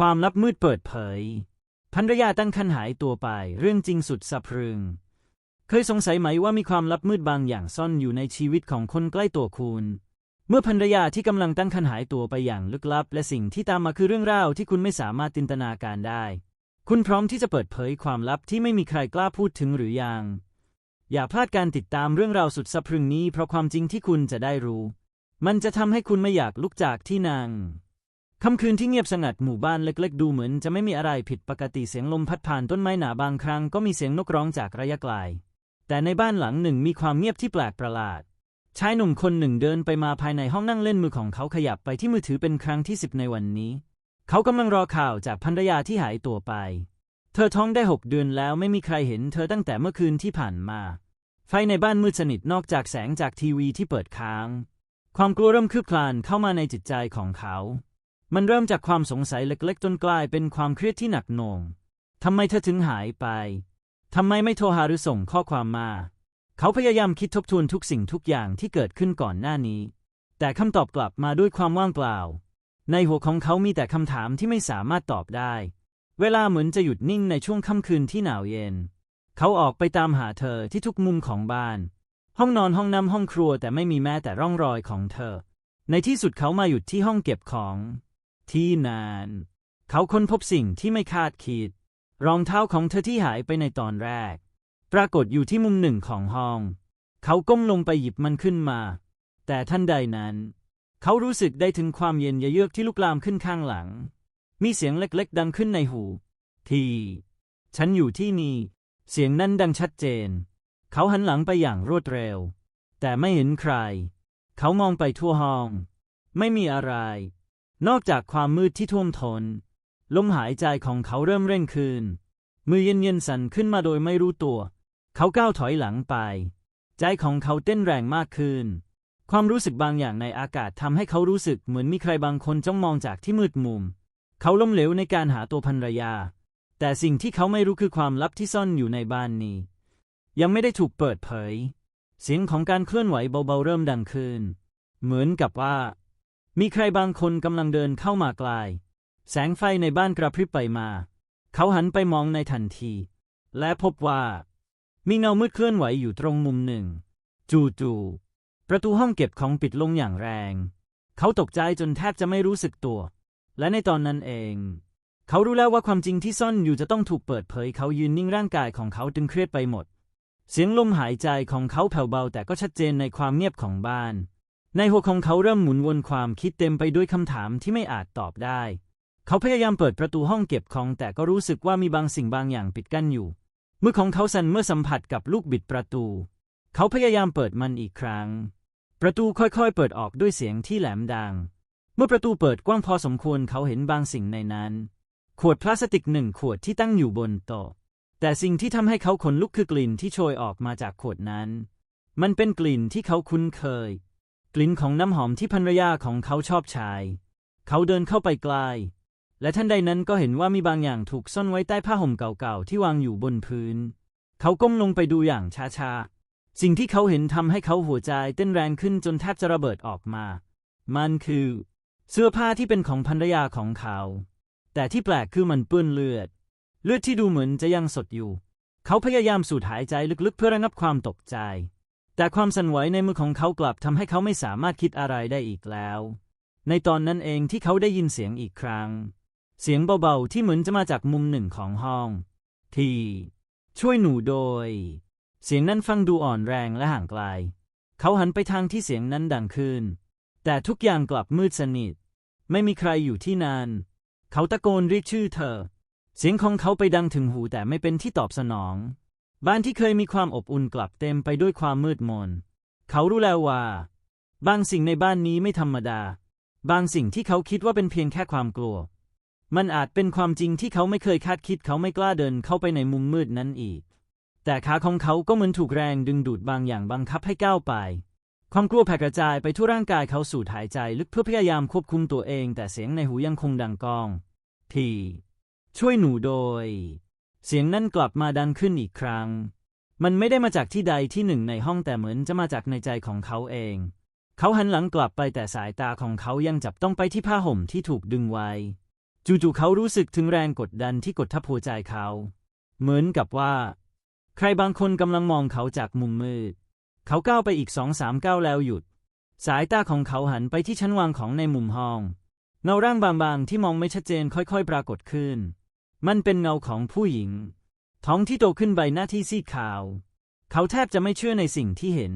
ความลับมืดเปิดเผยภรรยาตั้งครรภ์หายตัวไป เรื่องจริงสุดสะพรึง เคยสงสัยไหมว่ามีความลับมืดบางอย่างซ่อนอยู่ในชีวิตของคนใกล้ตัวคุณ เมื่อภรรยาที่กำลังตั้งครรภ์หายตัวไปอย่างลึกลับ และสิ่งที่ตามมาคือเรื่องราวที่คุณไม่สามารถจินตนาการได้ คุณพร้อมที่จะเปิดเผยความลับที่ไม่มีใครกล้าพูดถึงหรือยัง อย่าพลาดการติดตามเรื่องราวสุดสะพรึงนี้ เพราะความจริงที่คุณจะได้รู้ มันจะทำให้คุณไม่อยากลุกจากที่นั่ง ค่ำคืนที่เงียบสงัดหมู่บ้านเล็กๆ ดูเหมือนจะไม่มีอะไรผิดปกติเสียงลมพัดผ่านต้นไม้หนาบางครั้งก็มีเสียงนกร้องจากระยะไกล แต่ในบ้านหลังหนึ่งมีความเงียบที่แปลกประหลาด ชายหนุ่มคนหนึ่งเดินไปมาภายในห้องนั่งเล่นมือของเขาขยับไปที่มือถือเป็นครั้งที่สิบในวันนี้ เขากำลังรอข่าวจากภรรยาที่หายตัวไป เธอท้องได้หกเดือนแล้วไม่มีใครเห็นเธอตั้งแต่เมื่อคืนที่ผ่านมา ไฟในบ้านมืดสนิทนอกจากแสงจากทีวีที่เปิดค้าง ความกลัวเริ่มคืบคลานเข้ามาในจิตใจของเขา มันเริ่มจากความสงสัยเล็กๆ จนกลายเป็นความเครียดที่หนักหน่วงทำไมเธอถึงหายไปทำไมไม่โทรหาหรือส่งข้อความมา เขาพยายามคิดทบทวนทุกสิ่งทุกอย่างที่เกิดขึ้นก่อนหน้านี้ แต่คำตอบกลับมาด้วยความว่างเปล่า ในหัวของเขามีแต่คำถามที่ไม่สามารถตอบได้ เวลาเหมือนจะหยุดนิ่งในช่วงค่ำคืนที่หนาวเย็น เขาออกไปตามหาเธอที่ทุกมุมของบ้าน ห้องนอนห้องน้ำห้องครัวแต่ไม่มีแม้แต่ร่องรอยของเธอ ในที่สุดเขามาหยุดที่ห้องเก็บของ ที่นาน เขาค้นพบสิ่งที่ไม่คาดคิด รองเท้าของเธอที่หายไปในตอนแรก ปรากฏอยู่ที่มุมหนึ่งของห้อง เขาก้มลงไปหยิบมันขึ้นมา แต่ท่านใดนั้น เขารู้สึกได้ถึงความเย็นยเยือกที่ลุกลามขึ้นข้างหลัง มีเสียงเล็กๆ ดังขึ้นในหู ทีฉันอยู่ที่นี่ เสียงนั้นดังชัดเจน เขาหันหลังไปอย่างรวดเร็ว แต่ไม่เห็นใคร เขามองไปทั่วห้อง ไม่มีอะไร นอกจากความมืดที่ท่วมทน ลมหายใจของเขาเริ่มเร่งขึ้นมือเย็นๆสั่นขึ้นมาโดยไม่รู้ตัว เขาก้าวถอยหลังไป ใจของเขาเต้นแรงมากขึ้น ความรู้สึกบางอย่างในอากาศทำให้เขารู้สึกเหมือนมีใครบางคนจ้องมองจากที่มืดมุม เขาล้มเหลวในการหาตัวภรรยา แต่สิ่งที่เขาไม่รู้คือความลับที่ซ่อนอยู่ในบ้านนี้ ยังไม่ได้ถูกเปิดเผย เสียงของการเคลื่อนไหวเบาๆเริ่มดังขึ้น เหมือนกับว่า มีใครบางคนกำลังเดินเข้ามาไกลแสงไฟในบ้านกระพริบไปมา เขาหันไปมองในทันที และพบว่า มีเงามืดเคลื่อนไหวอยู่ตรงมุมหนึ่ง จู่ๆประตูห้องเก็บของปิดลงอย่างแรง เขาตกใจจนแทบจะไม่รู้สึกตัว และในตอนนั้นเอง เขารู้แล้วว่าความจริงที่ซ่อนอยู่จะต้องถูกเปิดเผย เขายืนนิ่งร่างกายของเขาตึงเครียดไปหมด เสียงลมหายใจของเขาแผ่วเบาแต่ก็ชัดเจนในความเงียบของบ้าน ในหัวของเขาเริ่มหมุนวนความคิดเต็มไปด้วยคำถามที่ไม่อาจตอบได้ เขาพยายามเปิดประตูห้องเก็บของแต่ก็รู้สึกว่ามีบางสิ่งบางอย่างปิดกั้นอยู่ มือของเขาสั่นเมื่อสัมผัสกับลูกบิดประตู เขาพยายามเปิดมันอีกครั้ง ประตูค่อยๆ เปิดออกด้วยเสียงที่แหลมดัง เมื่อประตูเปิดกว้างพอสมควรเขาเห็นบางสิ่งในนั้น ขวดพลาสติกหนึ่งขวดที่ตั้งอยู่บนโต๊ะ แต่สิ่งที่ทำให้เขาขนลุกคือกลิ่นที่โชยออกมาจากขวดนั้น มันเป็นกลิ่นที่เขาคุ้นเคย กลิ่นของน้ำหอมที่ภรรยาของเขาชอบใช้เขาเดินเข้าไปใกล้และท่านใดนั้นก็เห็นว่ามีบางอย่างถูกซ่อนไว้ใต้ผ้าห่มเก่าๆที่วางอยู่บนพื้น เขาก้มลงไปดูอย่างช้าๆ สิ่งที่เขาเห็นทำให้เขาหัวใจเต้นแรงขึ้นจนแทบจะระเบิดออกมา มันคือ เสื้อผ้าที่เป็นของภรรยาของเขา แต่ที่แปลกคือมันเปื้อนเลือด เลือดที่ดูเหมือนจะยังสดอยู่ เขาพยายามสูดหายใจลึกๆเพื่อระงับความตกใจ แต่ความสั่นไหวในมือของเขากลับทำให้เขาไม่สามารถคิดอะไรได้อีกแล้ว ในตอนนั้นเองที่เขาได้ยินเสียงอีกครั้ง เสียงเบาๆที่เหมือนจะมาจากมุมหนึ่งของห้อง ทีช่วยหนูโดย เสียงนั้นฟังดูอ่อนแรงและห่างไกล เขาหันไปทางที่เสียงนั้นดังขึ้น แต่ทุกอย่างกลับมืดสนิท ไม่มีใครอยู่ที่นั่นเขาตะโกนเรียกชื่อเธอ เสียงของเขาไปดังถึงหูแต่ไม่เป็นที่ตอบสนอง บ้านที่เคยมีความอบอุ่นกลับเต็มไปด้วยความมืดมน เขารู้แล้วว่า บางสิ่งในบ้านนี้ไม่ธรรมดา บางสิ่งที่เขาคิดว่าเป็นเพียงแค่ความกลัว มันอาจเป็นความจริงที่เขาไม่เคยคาดคิดเขาไม่กล้าเดินเข้าไปในมุมมืดนั้นอีก แต่ขาของเขาก็เหมือนถูกแรงดึงดูดบางอย่างบังคับให้ก้าวไป ความกลัวแผ่กระจายไปทั่วร่างกายเขาสูดหายใจลึกเพื่อพยายามควบคุมตัวเอง แต่เสียงในหูยังคงดังกองพี่ช่วยหนูโดย เสียงนั่นกลับมาดังขึ้นอีกครั้ง มันไม่ได้มาจากที่ใดที่หนึ่งในห้องแต่เหมือนจะมาจากในใจของเขาเอง เขาหันหลังกลับไปแต่สายตาของเขายังจับต้องไปที่ผ้าห่มที่ถูกดึงไว้ จู่ๆเขารู้สึกถึงแรงกดดันที่กดทับหัวใจเขา เหมือนกับว่า ใครบางคนกำลังมองเขาจากมุมมืด เขาก้าวไปอีกสองสามก้าวแล้วหยุด สายตาของเขาหันไปที่ชั้นวางของในมุมห้องเงาร่างบางๆที่มองไม่ชัดเจนค่อยๆ ปรากฏขึ้น มันเป็นเงาของผู้หญิง ท้องที่โตขึ้นใบหน้าที่ซีดขาว เขาแทบจะไม่เชื่อในสิ่งที่เห็น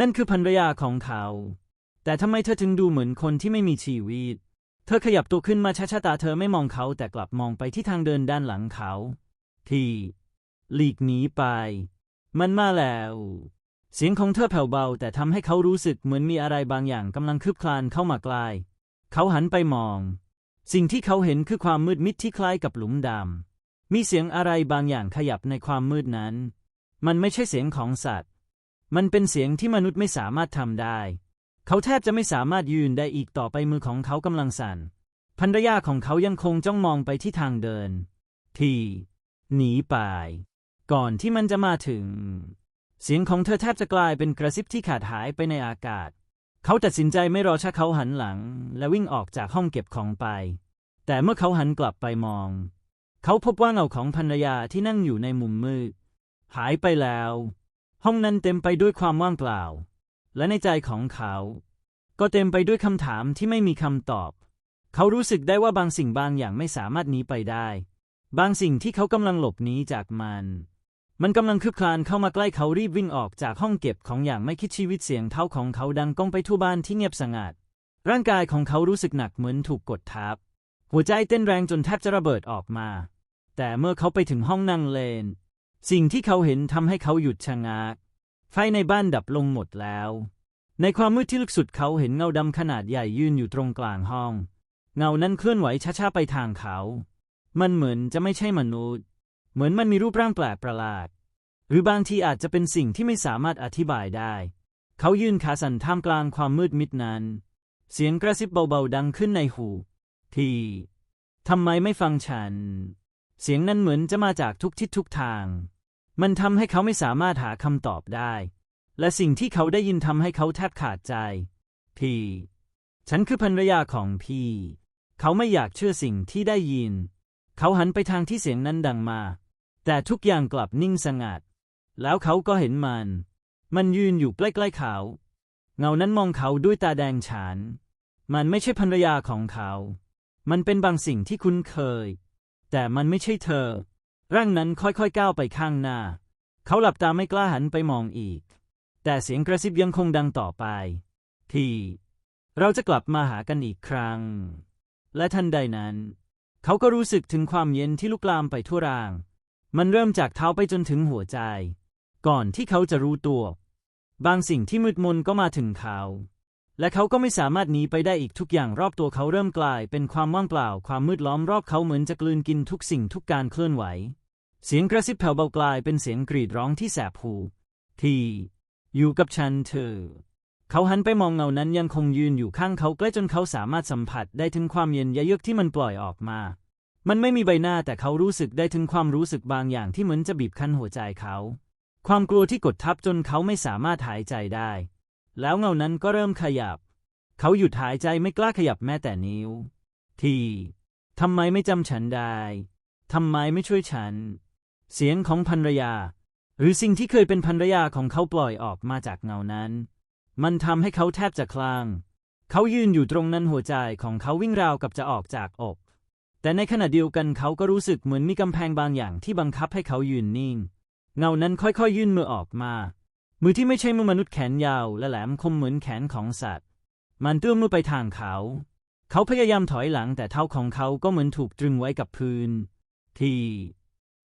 นั่นคือภรรยาของเขา แต่ทำไมเธอถึงดูเหมือนคนที่ไม่มีชีวิต เธอขยับตัวขึ้นมาช้าๆตาเธอไม่มองเขาแต่กลับมองไปที่ทางเดินด้านหลังเขา ที่ หลีกหนีไป มันมาแล้ว เสียงของเธอแผ่วเบา แต่ทำให้เขารู้สึกเหมือนมีอะไรบางอย่างกำลังคืบคลานเข้ามาใกล้เขาหันไปมอง สิ่งที่เขาเห็นคือความมืดมิดที่คล้ายกับหลุมดำ มีเสียงอะไรบางอย่างขยับในความมืดนั้น มันไม่ใช่เสียงของสัตว์ มันเป็นเสียงที่มนุษย์ไม่สามารถทำได้ เขาแทบจะไม่สามารถยืนได้อีกต่อไปมือของเขากำลังสั่นภรรยาของเขายังคงจ้องมองไปที่ทางเดิน ที่หนีไป ก่อนที่มันจะมาถึง เสียงของเธอแทบจะกลายเป็นกระซิบที่ขาดหายไปในอากาศ เขาตัดสินใจไม่รอช้าเขาหันหลัง และวิ่งออกจากห้องเก็บของไป แต่เมื่อเขาหันกลับไปมอง เขาพบว่าเงาของภรรยาที่นั่งอยู่ในมุมมืดหายไปแล้ว ห้องนั้นเต็มไปด้วยความว่างเปล่า และในใจของเขา ก็เต็มไปด้วยคำถามที่ไม่มีคำตอบ เขารู้สึกได้ว่าบางสิ่งบางอย่างไม่สามารถหนีไปได้ บางสิ่งที่เขากำลังหลบหนีจากมัน มันกำลังคืบคลานเข้ามาใกล้เขารีบวิ่งออกจากห้องเก็บของอย่างไม่คิดชีวิตเสียงเท้าของเขาดังก้องไปทั่วบ้านที่เงียบสงัด ร่างกายของเขารู้สึกหนักเหมือนถูกกดทับ หัวใจเต้นแรงจนแทบจะระเบิดออกมา แต่เมื่อเขาไปถึงห้องนั่งเลนสิ่งที่เขาเห็นทำให้เขาหยุดชะงัก ไฟในบ้านดับลงหมดแล้ว ในความมืดที่ลึกสุดเขาเห็นเงาดำขนาดใหญ่ยืนอยู่ตรงกลางห้อง เงานั้นเคลื่อนไหวช้าๆไปทางเขา มันเหมือนจะไม่ใช่มนุษย์ เหมือนมันมีรูปร่างแปลกประหลาด หรือบางทีอาจจะเป็นสิ่งที่ไม่สามารถอธิบายได้ เขายืนขาสั่นท่ามกลางความมืดมิดนั้น เสียงกระซิบเบาๆดังขึ้นในหู ที่ทำไมไม่ฟังฉัน เสียงนั้นเหมือนจะมาจากทุกทิศทุกทาง มันทำให้เขาไม่สามารถหาคำตอบได้ และสิ่งที่เขาได้ยินทำให้เขาแทบขาดใจพี่ฉันคือภรรยาของพี่ เขาไม่อยากเชื่อสิ่งที่ได้ยิน เขาหันไปทางที่เสียงนั้นดังมา แต่ทุกอย่างกลับนิ่งสงัด แล้วเขาก็เห็นมัน มันยืนอยู่ใกล้ๆเขา เงานั้นมองเขาด้วยตาแดงฉาน มันไม่ใช่ภรรยาของเขา มันเป็นบางสิ่งที่คุ้นเคย แต่มันไม่ใช่เธอ ร่างนั้นค่อยๆก้าวไปข้างหน้า เขาหลับตาไม่กล้าหันไปมองอีก แต่เสียงกระซิบยังคงดังต่อไป ที่เราจะกลับมาหากันอีกครั้ง และทันใดนั้น เขาก็รู้สึกถึงความเย็นที่ลุกลามไปทั่วร่าง มันเริ่มจากเท้าไปจนถึงหัวใจ ก่อนที่เขาจะรู้ตัว บางสิ่งที่มืดมนก็มาถึงเขา และเขาก็ไม่สามารถหนีไปได้อีกทุกอย่างรอบตัวเขาเริ่มกลายเป็นความว่างเปล่า ความมืดล้อมรอบเขาเหมือนจะกลืนกินทุกสิ่งทุกการเคลื่อนไหว เสียงกระซิบแผ่วเบากลายเป็นเสียงกรีดร้องที่แสบหูที่อยู่กับฉันเธอ เขาหันไปมองเงานั้นยังคงยืนอยู่ข้างเขาใกล้จนเขาสามารถสัมผัสได้ถึงความเย็นยะเยือกที่มันปล่อยออกมา มันไม่มีใบหน้าแต่เขารู้สึกได้ถึงความรู้สึกบางอย่างที่เหมือนจะบีบคั้นหัวใจเขา ความกลัวที่กดทับจนเขาไม่สามารถหายใจได้ แล้วเงานั้นก็เริ่มขยับ เขาหยุดหายใจไม่กล้าขยับแม้แต่นิ้ว ที่ทำไมไม่จำฉันได้ทำไมไม่ช่วยฉัน เสียงของภรรยา หรือสิ่งที่เคยเป็นภรรยาของเขาปล่อยออกมาจากเงานั้น มันทำให้เขาแทบจะคลาง เขายืนอยู่ตรงนั้นหัวใจของเขาวิ่งราวกับจะออกจากอก แต่ในขณะเดียวกันเขาก็รู้สึกเหมือนมีกำแพงบางอย่างที่บังคับให้เขายืนนิ่ง เงานั้นค่อยๆยื่นมือออกมา มือที่ไม่ใช่มือมนุษย์แขนยาวและแหลมคมเหมือนแขนของสัตว์ มันเตื้อมมือไปทางเขา เขาพยายามถอยหลังแต่เท้าของเขาก็เหมือนถูกตรึงไว้กับพื้น ที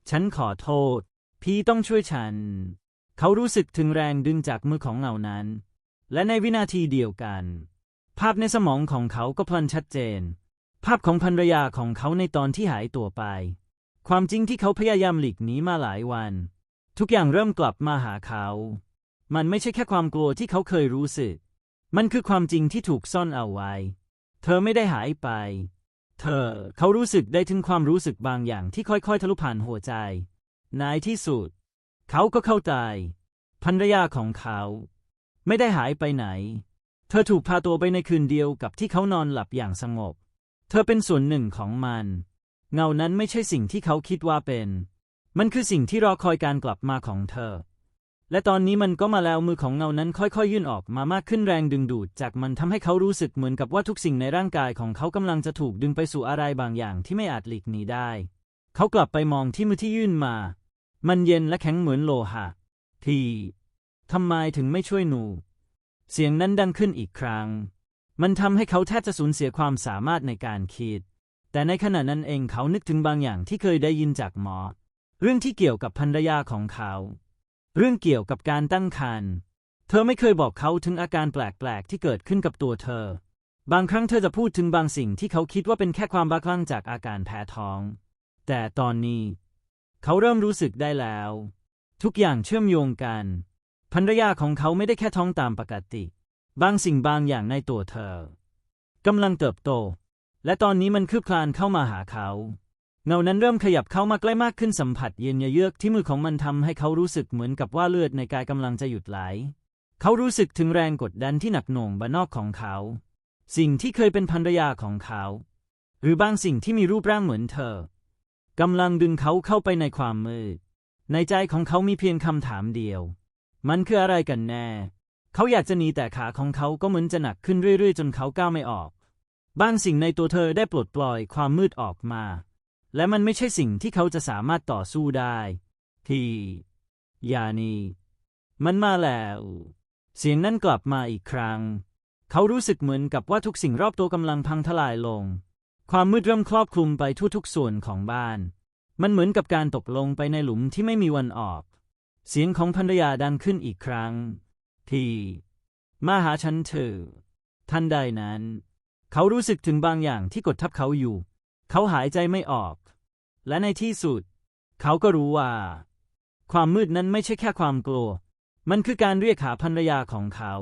ฉันขอโทษ พี่ต้องช่วยฉัน เขารู้สึกถึงแรงดึงจากมือของเงานั้น และในวินาทีเดียวกัน ภาพในสมองของเขาก็พลันชัดเจน ภาพของภรรยาของเขาในตอนที่หายตัวไป ความจริงที่เขาพยายามหลีกหนีมาหลายวัน ทุกอย่างเริ่มกลับมาหาเขา มันไม่ใช่แค่ความกลัวที่เขาเคยรู้สึก มันคือความจริงที่ถูกซ่อนเอาไว้ เธอไม่ได้หายไป เธอเขารู้สึกได้ถึงความรู้สึกบางอย่างที่ค่อยๆ ทะลุผ่านหัวใจในที่สุด เขาก็เข้าใจภรรยาของเขา ไม่ได้หายไปไหน เธอถูกพาตัวไปในคืนเดียวกับที่เขานอนหลับอย่างสงบ เธอเป็นส่วนหนึ่งของมัน เงานั้นไม่ใช่สิ่งที่เขาคิดว่าเป็น มันคือสิ่งที่รอคอยการกลับมาของเธอ และตอนนี้มันก็มาแล้วมือของเงานั้นค่อยๆ ยื่นออกมามากขึ้นแรงดึงดูด จากมันทำให้เขารู้สึกเหมือนกับว่าทุกสิ่งในร่างกายของเขากำลังจะถูกดึงไปสู่อะไรบางอย่างที่ไม่อาจหลีกหนีได้ เขากลับไปมองที่มือที่ยื่นมา มันเย็นและแข็งเหมือนโลหะ ทีทำไมถึงไม่ช่วยหนู เสียงนั้นดังขึ้นอีกครั้ง มันทำให้เขาแทบจะสูญเสียความสามารถในการคิด แต่ในขณะนั้นเองเขานึกถึงบางอย่างที่เคยได้ยินจากหมอ เรื่องที่เกี่ยวกับภรรยาของเขา เรื่องเกี่ยวกับการตั้งครรภ์ เธอไม่เคยบอกเขาถึงอาการแปลกๆที่เกิดขึ้นกับตัวเธอ บางครั้งเธอจะพูดถึงบางสิ่งที่เขาคิดว่าเป็นแค่ความบ้าคลั่งจากอาการแพ้ท้อง แต่ตอนนี้ เขาเริ่มรู้สึกได้แล้ว ทุกอย่างเชื่อมโยงกันภรรยาของเขาไม่ได้แค่ท้องตามปกติ บางสิ่งบางอย่างในตัวเธอกำลังเติบโต และตอนนี้มันคืบคลานเข้ามาหาเขา เงานั้นเริ่มขยับเข้ามาใกล้มากขึ้นสัมผัสเย็นเยือกที่มือของมันทำให้เขารู้สึกเหมือนกับว่าเลือดในกายกำลังจะหยุดไหล เขารู้สึกถึงแรงกดดันที่หนักหน่วงบนนอกของเขา สิ่งที่เคยเป็นภรรยาของเขา หรือบางสิ่งที่มีรูปร่างเหมือนเธอกำลังดึงเขาเข้าไปในความมืดในใจของเขามีเพียงคำถามเดียว มันคืออะไรกันแน่ เขาอยากจะหนีแต่ขาของเขาก็เหมือนจะหนักขึ้นเรื่อยๆ จนเขาก้าวไม่ออก บางสิ่งในตัวเธอได้ปลดปล่อยความมืดออกมา และมันไม่ใช่สิ่งที่เขาจะสามารถต่อสู้ได้ที่ยานี มันมาแล้ว เสียงนั้นกลับมาอีกครั้ง เขารู้สึกเหมือนกับว่าทุกสิ่งรอบตัวกำลังพังทลายลง ความมืดเริ่มครอบคลุมไปทั่วทุกส่วนของบ้าน มันเหมือนกับการตกลงไปในหลุมที่ไม่มีวันออก เสียงของภรรยาดังขึ้นอีกครั้ง ที่มาหาฉันเถอะทันใดนั้น เขารู้สึกถึงบางอย่างที่กดทับเขาอยู่ เขาหายใจไม่ออก และในที่สุด เขาก็รู้ว่า ความมืดนั้นไม่ใช่แค่ความกลัว มันคือการเรียกหาภรรยาของเขา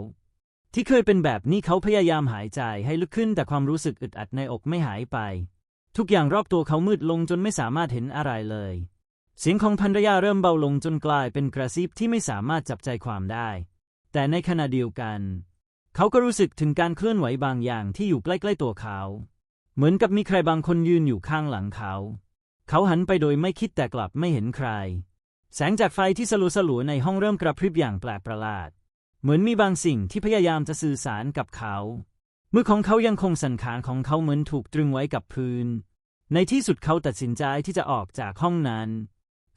ที่เคยเป็นแบบนี้เขาพยายามหายใจให้ลึกขึ้นแต่ความรู้สึกอึดอัดในอกไม่หายไป ทุกอย่างรอบตัวเขามืดลงจนไม่สามารถเห็นอะไรเลย เสียงของภรรยาเริ่มเบาลงจนกลายเป็นกระซิบที่ไม่สามารถจับใจความได้ แต่ในขณะเดียวกัน เขาก็รู้สึกถึงการเคลื่อนไหวบางอย่างที่อยู่ใกล้ๆตัวเขา เหมือนกับมีใครบางคนยืนอยู่ข้างหลังเขา เขาหันไปโดยไม่คิดแต่กลับไม่เห็นใคร แสงจากไฟที่สลัวสลัวในห้องเริ่มกระพริบอย่างแปลกประหลาด เหมือนมีบางสิ่งที่พยายามจะสื่อสารกับเขา มือของเขายังคงสั่นขานของเขาเหมือนถูกตรึงไว้กับพื้น ในที่สุดเขาตัดสินใจที่จะออกจากห้องนั้น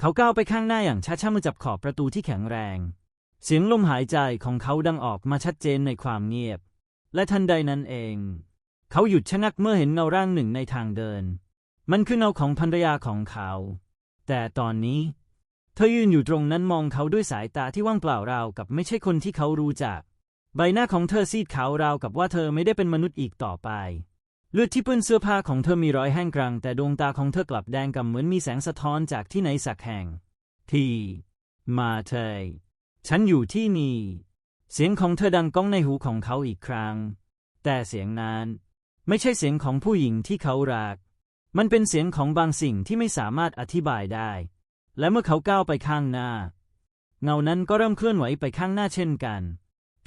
เขาก้าวไปข้างหน้าอย่างช้าๆมือจับขอบประตูที่แข็งแรง เสียงลมหายใจของเขาดังออกมาชัดเจนในความเงียบ และทันใดนั้นเอง เขาหยุดชะงักเมื่อเห็นเงาร่างหนึ่งในทางเดิน มันคือเงาของภรรยาของเขา แต่ตอนนี้ เธอยืนอยู่ตรงนั้นมองเขาด้วยสายตาที่ว่างเปล่าราวกับไม่ใช่คนที่เขารู้จัก ใบหน้าของเธอซีดขาวราวกับว่าเธอไม่ได้เป็นมนุษย์อีกต่อไป เลือดที่เปื้อนเสื้อผ้าของเธอมีรอยแห้งกรัง แต่ดวงตาของเธอกลับแดงกำเหมือนมีแสงสะท้อนจากที่ไหนสักแห่ง ที่มาเธอ ฉันอยู่ที่นี่ เสียงของเธอดังก้องในหูของเขาอีกครั้ง แต่เสียงนั้น ไม่ใช่เสียงของผู้หญิงที่เขารัก มันเป็นเสียงของบางสิ่งที่ไม่สามารถอธิบายได้ และเมื่อเขาก้าวไปข้างหน้า เงานั้นก็เริ่มเคลื่อนไหวไปข้างหน้าเช่นกัน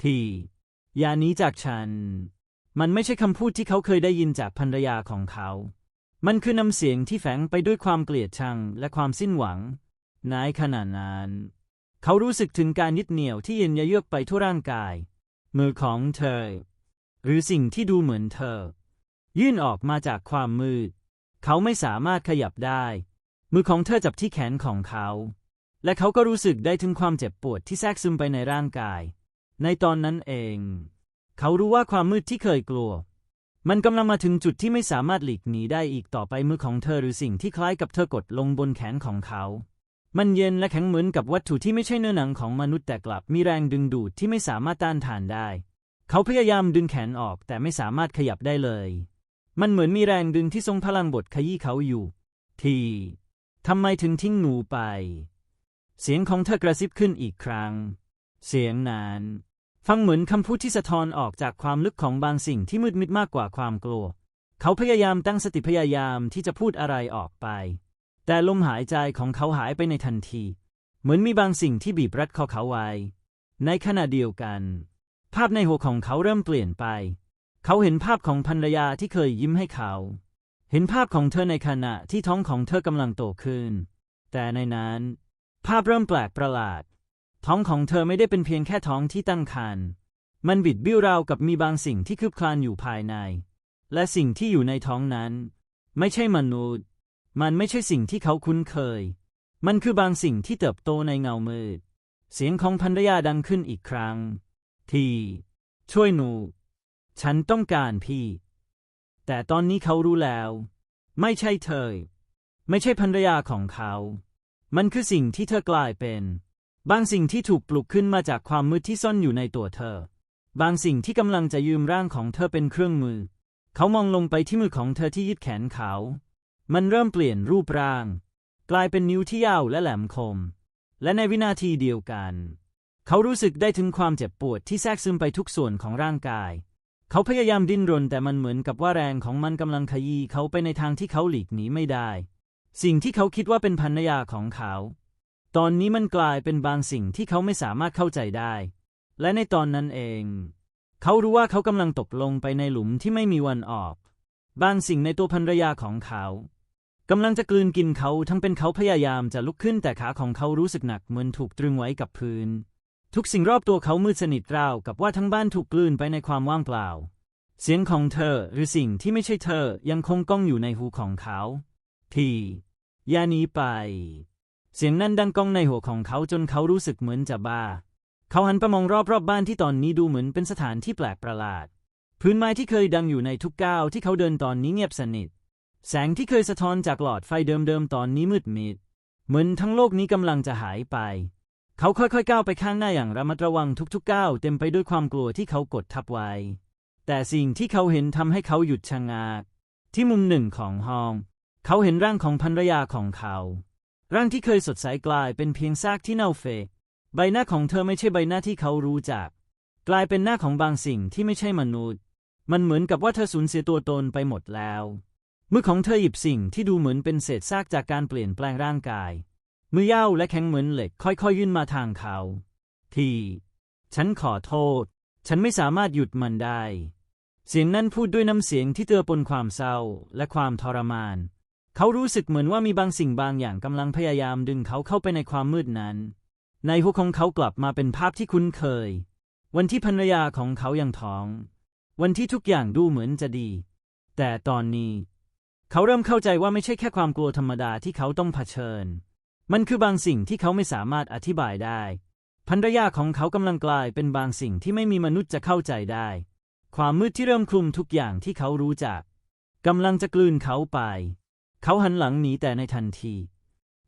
ที่อย่านี้จากฉัน มันไม่ใช่คำพูดที่เขาเคยได้ยินจากภรรยาของเขา มันคือน้ำเสียงที่แฝงไปด้วยความเกลียดชังและความสิ้นหวังในขณะนั้น เขารู้สึกถึงการยึดเหนี่ยวที่เย็นยะเยือกไปทั่วร่างกาย มือของเธอ หรือสิ่งที่ดูเหมือนเธอ ยื่นออกมาจากความมืด เขาไม่สามารถขยับได้ มือของเธอจับที่แขนของเขา และเขาก็รู้สึกได้ถึงความเจ็บปวดที่แทรกซึมไปในร่างกาย ในตอนนั้นเอง เขารู้ว่าความมืดที่เคยกลัว มันกำลังมาถึงจุดที่ไม่สามารถหลีกหนีได้อีกต่อไปมือของเธอหรือสิ่งที่คล้ายกับเธอกดลงบนแขนของเขา มันเย็นและแข็งเหมือนกับวัตถุที่ไม่ใช่เนื้อหนังของมนุษย์แต่กลับมีแรงดึงดูดที่ไม่สามารถต้านทานได้ เขาพยายามดึงแขนออกแต่ไม่สามารถขยับได้เลย มันเหมือนมีแรงดึงที่ทรงพลังบดขยี้เขาอยู่ ทีทำไมถึงทิ้งหนูไป เสียงของเธอกระซิบขึ้นอีกครั้ง เสียงนั้นฟังเหมือนคำพูดที่สะท้อนออกจากความลึกของบางสิ่งที่มืดมิดมากกว่าความกลัว เขาพยายามตั้งสติพยายามที่จะพูดอะไรออกไป แต่ลมหายใจของเขาหายไปในทันที เหมือนมีบางสิ่งที่บีบรัดคอเขาไว้ ในขณะเดียวกัน ภาพในหัวของเขาเริ่มเปลี่ยนไป เขาเห็นภาพของภรรยาที่เคยยิ้มให้เขา เห็นภาพของเธอในขณะที่ท้องของเธอกำลังโตขึ้น แต่ในนั้น ภาพเริ่มแปลกประหลาด ท้องของเธอไม่ได้เป็นเพียงแค่ท้องที่ตั้งครรภ์มันบิดบิ้วราวกับมีบางสิ่งที่คืบคลานอยู่ภายใน และสิ่งที่อยู่ในท้องนั้น ไม่ใช่มนุษย์ มันไม่ใช่สิ่งที่เขาคุ้นเคย มันคือบางสิ่งที่เติบโตในเงามืด เสียงของภรรยาดังขึ้นอีกครั้ง ที่ช่วยหนู ฉันต้องการพี่ แต่ตอนนี้เขารู้แล้ว ไม่ใช่เธอ ไม่ใช่ภรรยาของเขา มันคือสิ่งที่เธอกลายเป็น บางสิ่งที่ถูกปลุกขึ้นมาจากความมืดที่ซ่อนอยู่ในตัวเธอ บางสิ่งที่กำลังจะยืมร่างของเธอเป็นเครื่องมือ เขามองลงไปที่มือของเธอที่ยึดแขนเขา มันเริ่มเปลี่ยนรูปร่าง กลายเป็นนิ้วที่ยาวและแหลมคม และในวินาทีเดียวกัน เขารู้สึกได้ถึงความเจ็บปวดที่แทรกซึมไปทุกส่วนของร่างกาย เขาพยายามดิ้นรนแต่มันเหมือนกับว่าแรงของมันกำลังขยี้เขาไปในทางที่เขาหลีกหนีไม่ได้ สิ่งที่เขาคิดว่าเป็นภรรยาของเขา ตอนนี้มันกลายเป็นบางสิ่งที่เขาไม่สามารถเข้าใจได้ และในตอนนั้นเอง เขารู้ว่าเขากำลังตกลงไปในหลุมที่ไม่มีวันออก บางสิ่งในตัวภรรยาของเขา กำลังจะกลืนกินเขาทั้งเป็นเขาพยายามจะลุกขึ้นแต่ขาของเขารู้สึกหนักเหมือนถูกตรึงไว้กับพื้น ทุกสิ่งรอบตัวเขามืดสนิทราวกับว่าทั้งบ้านถูกกลืนไปในความว่างเปล่า เสียงของเธอหรือสิ่งที่ไม่ใช่เธอยังคงก้องอยู่ในหูของเขาที่อย่าหนีไป เสียงนั้นดังก้องในหัวของเขาจนเขารู้สึกเหมือนจะบ้า เขาหันไปมองรอบๆบบ้านที่ตอนนี้ดูเหมือนเป็นสถานที่แปลกประหลาด พื้นไม้ที่เคยดังอยู่ในทุกก้าวที่เขาเดินตอนนี้เงียบสนิท แสงที่เคยสะท้อนจากหลอดไฟเดิมๆตอนนี้มืดมิด เหมือนทั้งโลกนี้กำลังจะหายไป เขาค่อยๆก้าวไปข้างหน้าอย่างระมัดระวังทุกๆก้าวเต็มไปด้วยความกลัวที่เขากดทับไว้ แต่สิ่งที่เขาเห็นทำให้เขาหยุดชะงัก ที่มุมหนึ่งของห้อง เขาเห็นร่างของภรรยาของเขา ร่างที่เคยสดใสกลายเป็นเพียงซากที่เน่าเฟะใบหน้าของเธอไม่ใช่ใบหน้าที่เขารู้จัก กลายเป็นหน้าของบางสิ่งที่ไม่ใช่มนุษย์ มันเหมือนกับว่าเธอสูญเสียตัวตนไปหมดแล้ว มือของเธอหยิบสิ่งที่ดูเหมือนเป็นเศษซากจากการเปลี่ยนแปลงร่างกาย มือยาวและแข็งเหมือนเหล็ก ค่อยๆ ยื่นมาทางเขา ที่ฉันขอโทษ ฉันไม่สามารถหยุดมันได้ เสียงนั้นพูดด้วยน้ำเสียงที่เตือปนความเศร้าและความทรมาน เขารู้สึกเหมือนว่ามีบางสิ่งบางอย่างกำลังพยายามดึงเขาเข้าไปในความมืดนั้น ในหัวของเขากลับมาเป็นภาพที่คุ้นเคย วันที่ภรรยาของเขายังท้อง วันที่ทุกอย่างดูเหมือนจะดี แต่ตอนนี้ เขาเริ่มเข้าใจว่าไม่ใช่แค่ความกลัวธรรมดาที่เขาต้องเผชิญ มันคือบางสิ่งที่เขาไม่สามารถอธิบายได้ภรรยาของเขากำลังกลายเป็นบางสิ่งที่ไม่มีมนุษย์จะเข้าใจได้ ความมืดที่เริ่มคลุมทุกอย่างที่เขารู้จักกำลังจะกลืนเขาไป เขาหันหลังหนีแต่ในทันที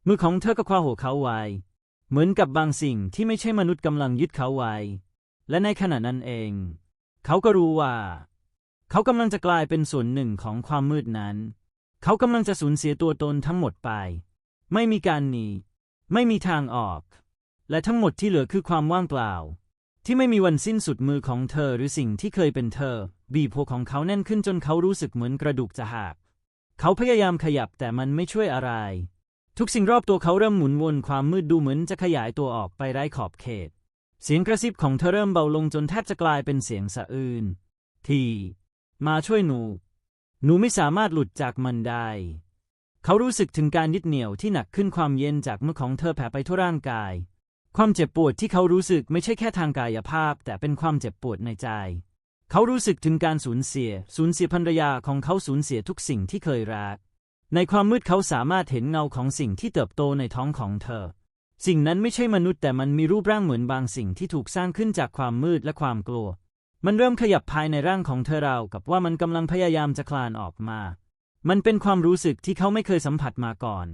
มือของเธอก็คว้าหัวเขาไว้ เหมือนกับบางสิ่งที่ไม่ใช่มนุษย์กำลังยึดเขาไว้ และในขณะนั้นเอง เขาก็รู้ว่า เขากำลังจะกลายเป็นส่วนหนึ่งของความมืดนั้น เขากำลังจะสูญเสียตัวตนทั้งหมดไป ไม่มีการหนี ไม่มีทางออก และทั้งหมดที่เหลือคือความว่างเปล่า ที่ไม่มีวันสิ้นสุดมือของเธอหรือสิ่งที่เคยเป็นเธอ บีบหัวของเขาแน่นขึ้นจนเขารู้สึกเหมือนกระดูกจะหัก เขาพยายามขยับแต่มันไม่ช่วยอะไร ทุกสิ่งรอบตัวเขาเริ่มหมุนวนความมืดดูเหมือนจะขยายตัวออกไปไร้ขอบเขต เสียงกระซิบของเธอเริ่มเบาลงจนแทบจะกลายเป็นเสียงสะอื้นที่มาช่วยหนู หนูไม่สามารถหลุดจากมันได้ เขารู้สึกถึงการยึดเหนี่ยวที่หนักขึ้นความเย็นจากมือของเธอแผ่ไปทั่วร่างกาย ความเจ็บปวดที่เขารู้สึกไม่ใช่แค่ทางกายภาพ แต่เป็นความเจ็บปวดในใจ เขารู้สึกถึงการสูญเสีย สูญเสียภรรยาของเขาสูญเสียทุกสิ่งที่เคยรัก ในความมืดเขาสามารถเห็นเงาของสิ่งที่เติบโตในท้องของเธอ สิ่งนั้นไม่ใช่มนุษย์แต่มันมีรูปร่างเหมือนบางสิ่งที่ถูกสร้างขึ้นจากความมืดและความกลัว มันเริ่มขยับภายในร่างของเธอราวกับว่ามันกำลังพยายามจะคลานออกมา มันเป็นความรู้สึกที่เขาไม่เคยสัมผัสมาก่อน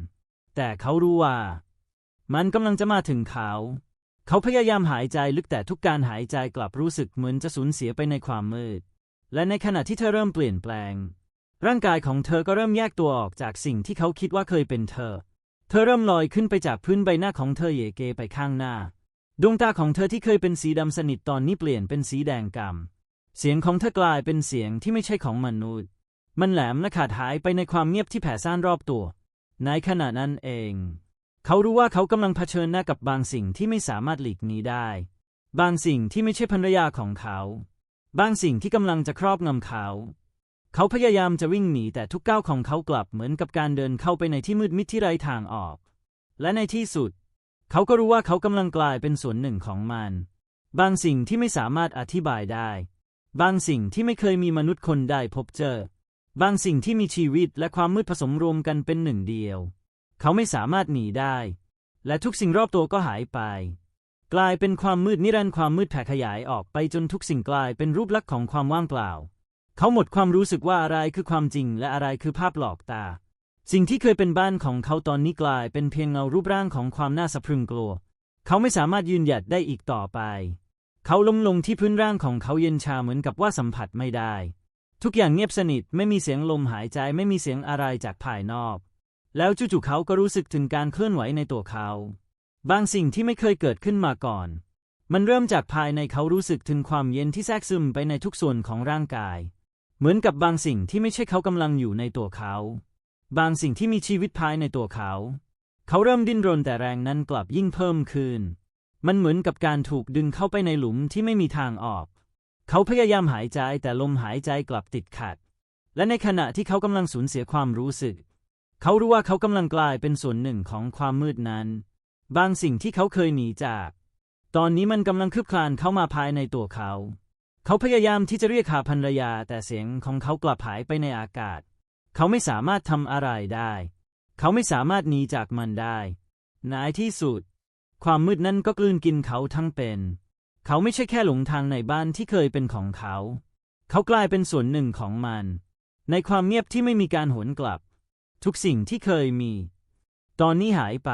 แต่เขารู้ว่า มันกำลังจะมาถึงเขา เขาพยายามหายใจลึกแต่ทุกการหายใจกลับรู้สึกเหมือนจะสูญเสียไปในความมืด และในขณะที่เธอเริ่มเปลี่ยนแปลง ร่างกายของเธอก็เริ่มแยกตัวออกจากสิ่งที่เขาคิดว่าเคยเป็นเธอ เธอเริ่มลอยขึ้นไปจากพื้นใบหน้าของเธอเยเกไปข้างหน้า ดวงตาของเธอที่เคยเป็นสีดำสนิทตอนนี้เปลี่ยนเป็นสีแดงกำเสียงของเธอกลายเป็นเสียงที่ไม่ใช่ของมนุษย์ มันแหลมและขาดหายไปในความเงียบที่แผ่ซ่านรอบตัว ในขณะนั้นเอง เขารู้ว่าเขากำลังเผชิญหน้ากับบางสิ่งที่ไม่สามารถหลีกหนีได้ บางสิ่งที่ไม่ใช่ภรรยาของเขา บางสิ่งที่กำลังจะครอบงำเขา เขาพยายามจะวิ่งหนีแต่ทุกก้าวของเขากลับเหมือนกับการเดินเข้าไปในที่มืดมิดที่ไร้ทางออก และในที่สุด เขาก็รู้ว่าเขากำลังกลายเป็นส่วนหนึ่งของมัน บางสิ่งที่ไม่สามารถอธิบายได้ บางสิ่งที่ไม่เคยมีมนุษย์คนใดพบเจอ บางสิ่งที่มีชีวิตและความมืดผสมรวมกันเป็นหนึ่งเดียว เขาไม่สามารถหนีได้ และทุกสิ่งรอบตัวก็หายไป กลายเป็นความมืดนิรันดร์ความมืดแผ่ขยายออกไปจนทุกสิ่งกลายเป็นรูปลักษณ์ของความว่างเปล่า เขาหมดความรู้สึกว่าอะไรคือความจริงและอะไรคือภาพหลอกตา สิ่งที่เคยเป็นบ้านของเขาตอนนี้กลายเป็นเพียงเงารูปร่างของความน่าสะพรึงกลัว เขาไม่สามารถยืนหยัดได้อีกต่อไป เขาล้มลงที่พื้นร่างของเขาเย็นชาเหมือนกับว่าสัมผัสไม่ได้ ทุกอย่างเงียบสนิทไม่มีเสียงลมหายใจไม่มีเสียงอะไรจากภายนอก แล้วจู่ๆเขาก็รู้สึกถึงการเคลื่อนไหวในตัวเขา บางสิ่งที่ไม่เคยเกิดขึ้นมาก่อน มันเริ่มจากภายในเขารู้สึกถึงความเย็นที่แทรกซึมไปในทุกส่วนของร่างกาย เหมือนกับบางสิ่งที่ไม่ใช่เขากำลังอยู่ในตัวเขา บางสิ่งที่มีชีวิตภายในตัวเขา เขาเริ่มดิ้นรนแต่แรงนั้นกลับยิ่งเพิ่มขึ้น มันเหมือนกับการถูกดึงเข้าไปในหลุมที่ไม่มีทางออก เขาพยายามหายใจแต่ลมหายใจกลับติดขัด และในขณะที่เขากำลังสูญเสียความรู้สึก เขารู้ว่าเขากำลังกลายเป็นส่วนหนึ่งของความมืดนั้น บางสิ่งที่เขาเคยหนีจาก ตอนนี้มันกำลังคืบคลานเข้ามาภายในตัวเขา เขาพยายามที่จะเรียกหาภรรยาแต่เสียงของเขากลับหายไปในอากาศ เขาไม่สามารถทำอะไรได้ เขาไม่สามารถหนีจากมันได้ในที่สุด ความมืดนั้นก็กลืนกินเขาทั้งเป็น เขาไม่ใช่แค่หลงทางในบ้านที่เคยเป็นของเขา เขากลายเป็นส่วนหนึ่งของมัน ในความเงียบที่ไม่มีการหวนกลับ ทุกสิ่งที่เคยมี ตอนนี้หายไป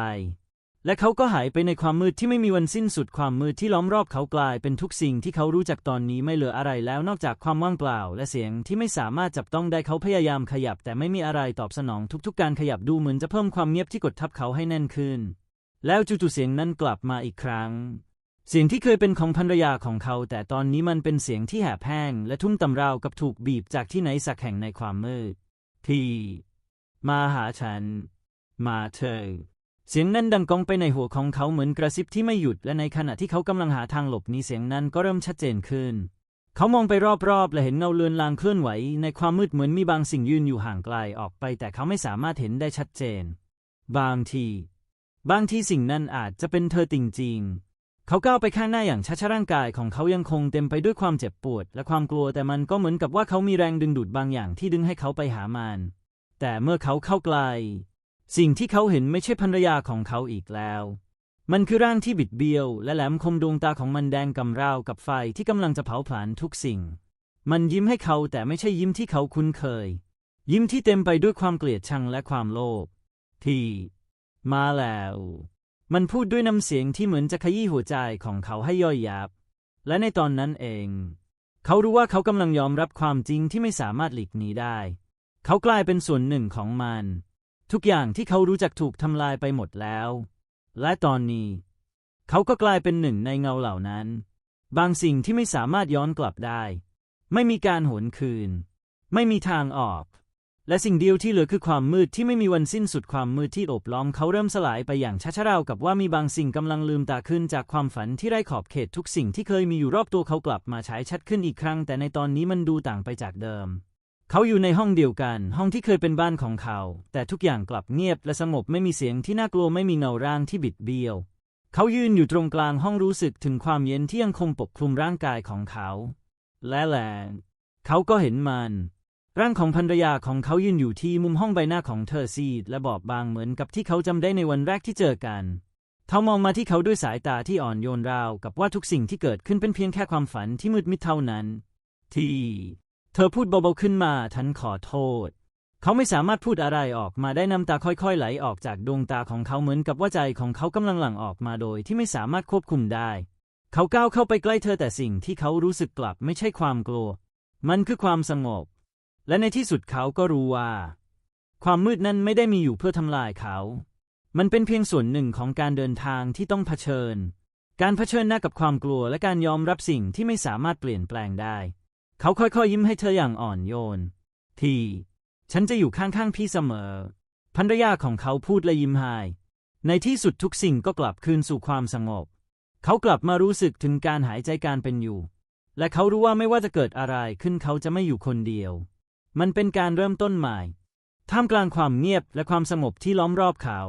และเขาก็หายไปในความมืดที่ไม่มีวันสิ้นสุดความมืดที่ล้อมรอบเขากลายเป็นทุกสิ่งที่เขารู้จักตอนนี้ไม่เหลืออะไรแล้วนอกจากความว่างเปล่า และเสียงที่ไม่สามารถจับต้องได้เขาพยายามขยับ แต่ไม่มีอะไรตอบสนองทุกๆ การขยับดูเหมือนจะเพิ่มความเงียบที่กดทับเขาให้แน่นขึ้น แล้วจู่ๆเสียงนั้นกลับมาอีกครั้ง เสียงที่เคยเป็นของภรรยาของเขา แต่ตอนนี้มันเป็นเสียงที่แหบแห้งและทุ่มตำราวกับถูกบีบจากที่ไหนสักแห่งในความมืด ที่ มาหาฉัน มาเธอ เสียงนั้นดังก้องไปในหัวของเขาเหมือนกระซิบที่ไม่หยุด และในขณะที่เขากำลังหาทางหลบนีเสียงนั้นก็เริ่มชัดเจนขึ้น เขามองไปรอบๆ และเห็นเงาเลือนลางเคลื่อนไหว ในความมืดเหมือนมีบางสิ่งยืนอยู่ห่างไกลออกไป แต่เขาไม่สามารถเห็นได้ชัดเจน บางที บางทีสิ่งนั้นอาจจะเป็นเธอจริงๆ เขาก้าวไปข้างหน้าอย่างช้าๆร่างกายของเขายังคงเต็มไปด้วยความเจ็บปวด และความกลัวแต่มันก็เหมือนกับว่าเขามีแรงดึงดูดบางอย่างที่ดึงให้เขาไปหามัน แต่เมื่อเขาเข้าใกล้ สิ่งที่เขาเห็นไม่ใช่ภรรยาของเขาอีกแล้ว มันคือร่างที่บิดเบี้ยว และแหลมคมดวงตาของมันแดงกำราวกับไฟที่กำลังจะเผาผลาญทุกสิ่ง มันยิ้มให้เขาแต่ไม่ใช่ยิ้มที่เขาคุ้นเคย ยิ้มที่เต็มไปด้วยความเกลียดชังและความโลภที่มาแล้ว มันพูดด้วยน้ำเสียงที่เหมือนจะขยี้หัวใจของเขาให้ย่อยยับ และในตอนนั้นเอง เขารู้ว่าเขากำลังยอมรับความจริงที่ไม่สามารถหลีกหนีได้ เขากลายเป็นส่วนหนึ่งของมัน ทุกอย่างที่เขารู้จักถูกทำลายไปหมดแล้ว และตอนนี้ เขาก็กลายเป็นหนึ่งในเงาเหล่านั้น บางสิ่งที่ไม่สามารถย้อนกลับได้ ไม่มีการหวนคืน ไม่มีทางออก และสิ่งเดียวที่เหลือคือความมืดที่ไม่มีวันสิ้นสุดความมืดที่โอบล้อมเขาเริ่มสลายไปอย่างช้าๆราวกับว่ามีบางสิ่งกำลังลืมตาขึ้นจากความฝันที่ไร้ขอบเขตทุกสิ่งที่เคยมีอยู่รอบตัวเขากลับมาฉายชัดขึ้นอีกครั้ง แต่ในตอนนี้มันดูต่างไปจากเดิม เขาอยู่ในห้องเดียวกัน ห้องที่เคยเป็นบ้านของเขา แต่ทุกอย่างกลับเงียบและสงบไม่มีเสียงที่น่ากลัวไม่มีเงาร่างที่บิดเบี้ยว เขายืนอยู่ตรงกลางห้องรู้สึกถึงความเย็นที่ยังคงปกคลุมร่างกายของเขา และแหลงเขาก็เห็นมัน ร่างของภรรยาของเขายืนอยู่ที่มุมห้องใบหน้าของเธอซีดและบอบบางเหมือนกับที่เขาจำได้ในวันแรกที่เจอกัน เขามองมาที่เขาด้วยสายตาที่อ่อนโยนราว กับว่าทุกสิ่งที่เกิดขึ้นเป็นเพียงแค่ความฝันที่มืดมิดเท่านั้น ที่ เธอพูดเบาๆขึ้นมาฉันขอโทษ เขาไม่สามารถพูดอะไรออกมาได้น้ำตาค่อยๆ ไหลออกจากดวงตาของเขาเหมือนกับว่าใจของเขากำลังหลั่งออกมาโดยที่ไม่สามารถควบคุมได้ เขาก้าวเข้าไปใกล้เธอแต่สิ่งที่เขารู้สึกกลับไม่ใช่ความกลัว มันคือความสงบ และในที่สุดเขาก็รู้ว่า ความมืดนั้นไม่ได้มีอยู่เพื่อทำลายเขา มันเป็นเพียงส่วนหนึ่งของการเดินทางที่ต้องเผชิญ การเผชิญหน้ากับความกลัวและการยอมรับสิ่งที่ไม่สามารถเปลี่ยนแปลงได้ เขาค่อยๆยิ้มให้เธออย่างอ่อนโยน ทีฉันจะอยู่ข้างๆพี่เสมอภรรยาของเขาพูดและยิ้มให้ในที่สุดทุกสิ่งก็กลับคืนสู่ความสงบ เขากลับมารู้สึกถึงการหายใจการเป็นอยู่ และเขารู้ว่าไม่ว่าจะเกิดอะไรขึ้นเขาจะไม่อยู่คนเดียว มันเป็นการเริ่มต้นใหม่ ท่ามกลางความเงียบและความสงบที่ล้อมรอบเขา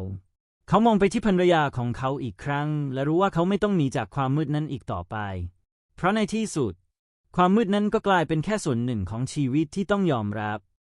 เขามองไปที่ภรรยาของเขาอีกครั้ง และรู้ว่าเขาไม่ต้องหนีจากความมืดนั้นอีกต่อไป เพราะในที่สุด ความมืดนั้นก็กลายเป็นแค่ส่วนหนึ่งของชีวิตที่ต้องยอมรับ